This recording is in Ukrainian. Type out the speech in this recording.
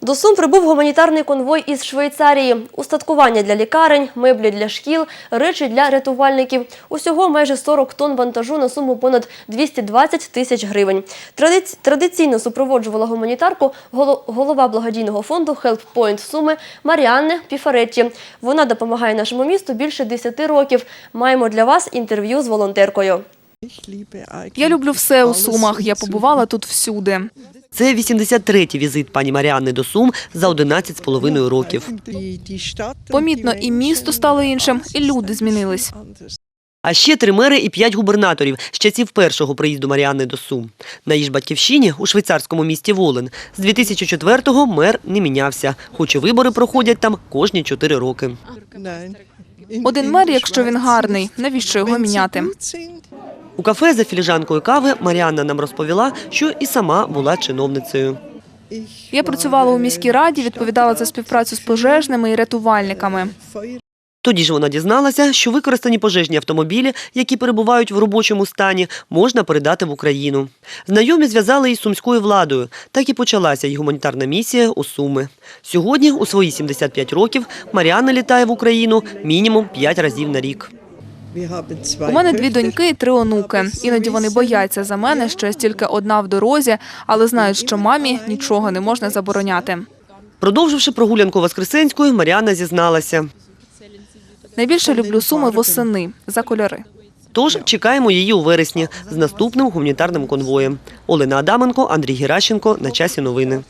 До Сум прибув гуманітарний конвой із Швейцарії. Устаткування для лікарень, меблі для шкіл, речі для рятувальників. Усього майже 40 тонн вантажу на суму понад 220 тисяч гривень. Традиці- Традиційно супроводжувала гуманітарку голова благодійного фонду Point Суми Маріанне Піфаретті. Вона допомагає нашому місту більше 10 років. Маємо для вас інтерв'ю з волонтеркою. Я люблю все у Сумах. Я побувала тут всюди. Це 83-й візит пані Маріанни до Сум за 11 з половиною років. Помітно, і місто стало іншим, і люди змінились. А ще три мери і п'ять губернаторів з часів першого приїзду Маріанни до Сум. На її ж батьківщині у швейцарському місті Волен з 2004-го мер не мінявся, хоч і вибори проходять там кожні чотири роки. Один мер, якщо він гарний, навіщо його міняти? У кафе за філіжанкою кави Маріанна нам розповіла, що і сама була чиновницею. Я працювала у міській раді, відповідала за співпрацю з пожежними і рятувальниками. Тоді ж вона дізналася, що використані пожежні автомобілі, які перебувають в робочому стані, можна передати в Україну. Знайомі зв'язали із сумською владою. Так і почалася її гуманітарна місія у Суми. Сьогодні, у свої 75 років, Маріанна літає в Україну мінімум 5 разів на рік. У мене дві доньки і три онуки. Іноді вони бояться за мене, що я стільки одна в дорозі, але знають, що мамі нічого не можна забороняти. Продовживши прогулянку Воскресенською, Маріанна зізналася. Найбільше люблю суми восени за кольори. Тож чекаємо її у вересні з наступним гуманітарним конвоєм. Олена Адаменко, Андрій Геращенко. На часі новини.